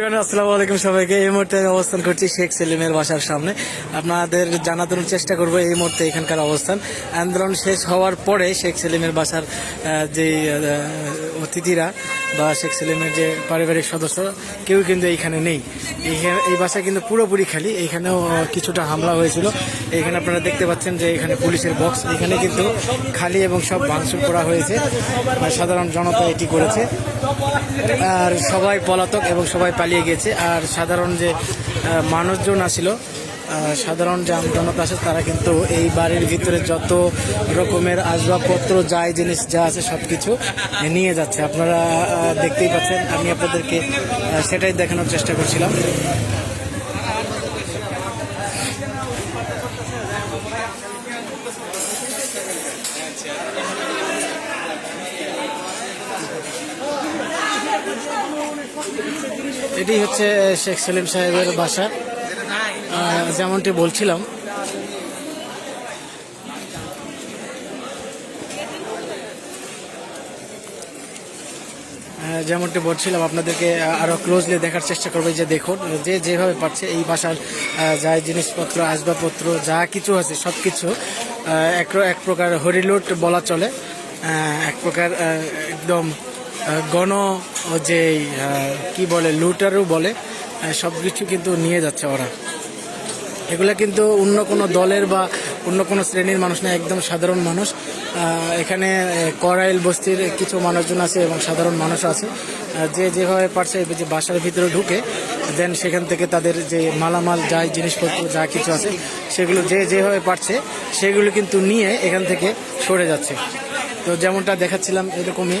আসসালামু আলাইকুম সবাইকে। এই মুহূর্তে আমি অবস্থান করছি শেখ সেলিমের বাসার সামনে। আপনাদের জানানোর চেষ্টা করব এই মুহূর্তে এখানকার অবস্থান। আন্দোলন শেষ হওয়ার পরে শেখ সেলিমের বাসার যে অতিথিরা বা শেখ সেলিমের যে পারিবারিক সদস্য, কেউ কিন্তু এইখানে নেই। এই বাসা কিন্তু পুরোপুরি খালি। এইখানেও কিছুটা হামলা হয়েছিল। এখানে আপনারা দেখতে পাচ্ছেন যে এখানে পুলিশের বক্স এখানে কিন্তু খালি এবং সব ভাঙচুর করা হয়েছে। সাধারণ জনতা এটি করেছে। আর সবাই পলাতক এবং সবাই পালিয়ে গেছে। আর সাধারণ যে মানুষজন আসিল সাধারণ জনতা আছে, তারা কিন্তু এই বাড়ির ভিতরে যত রকমের আসবাবপত্র যাই জিনিস যা আছে সব কিছু নিয়ে যাচ্ছে। আপনারা দেখতেই পাচ্ছেন, আমি আপনাদেরকে সেটাই দেখানোর চেষ্টা করছিলাম। এটি হচ্ছে শেখ সেলিম সাহেবের বাসা। যেমনটি বলছিলাম। যেমনটি বলছিলাম আপনাদেরকে আহ, আরও ক্লোজলি দেখার চেষ্টা করবে যে দেখুন যে যেভাবে পাচ্ছে এই আহ, যা জিনিসপত্র আসবাবপত্র যা কিছু আছে সব কিছু এক এক প্রকার হরিলুট বলা চলে। এক প্রকার একদম গণ যে কি বলে লুটারও বলে সব কিছু কিন্তু নিয়ে যাচ্ছে ওরা। এগুলা কিন্তু অন্য কোনো দলের বা অন্য কোনো শ্রেণির মানুষ না, একদম সাধারণ মানুষ। এখানে করাইল বস্তির কিছু মানুষজন আছে এবং সাধারণ মানুষ আছে। যে যেভাবে পারছে যে বাসার ভিতরে ঢুকে দেন সেখান থেকে তাদের যে মালামাল যাই জিনিসপত্র, যা কিছু আছে, সেগুলো যে যেভাবে পারছে, সেগুলো কিন্তু নিয়ে এখান থেকে সরে যাচ্ছে। তো যেমনটা দেখাচ্ছিলাম এরকমই।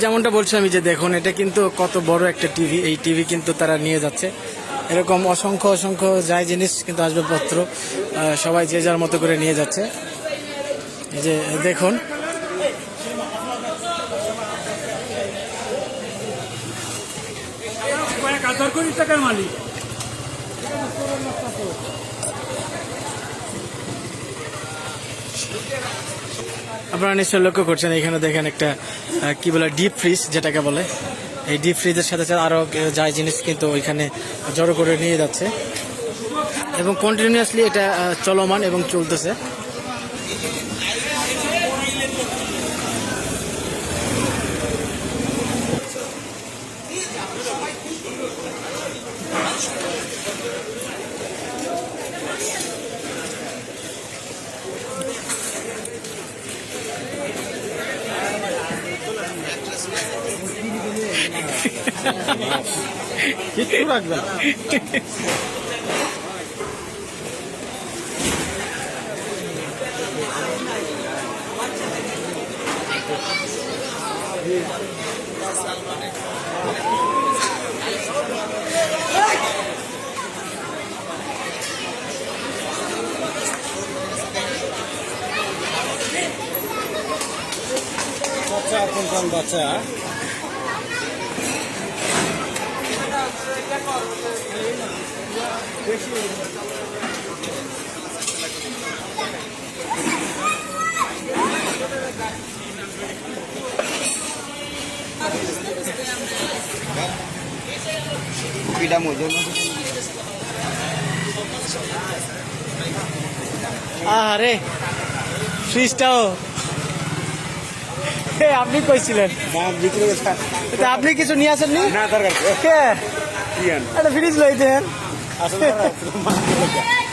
যেমনটা বলছি আমি যে দেখুন এটা কিন্তু কত বড় একটা টিভি এই টিভি কিন্তু তারা নিয়ে যাচ্ছে। এরকম অসংখ্য অসংখ্য যাই জিনিস কিন্তু আসবাবপত্র সবাই যে যার মতো করে নিয়ে যাচ্ছে। এই যে দেখুন। টাকার মালিক। আপনারা নিশ্চয় লক্ষ্য করছেন এখানে দেখেন একটা কি বলে ডিপ ফ্রিজ যেটাকে বলে। এই ডিপ ফ্রিজের সাথে সাথে আরও আহ, যাই জিনিস কিন্তু ওইখানে জড়ো করে নিয়ে যাচ্ছে। এবং কন্টিনিউয়াসলি এটা চলমান এবং চলতেছে। কিচ্ছু রাখবে না বাচ্চা? পিঠা মজুর আরে ফ্রিজটাও। এ, আপনি কইছিলেন। আপনি কিছু নিয়ে আসেননি? না দরকার কে? কি? আন একটা ফ্রিজ লইতেন আসলে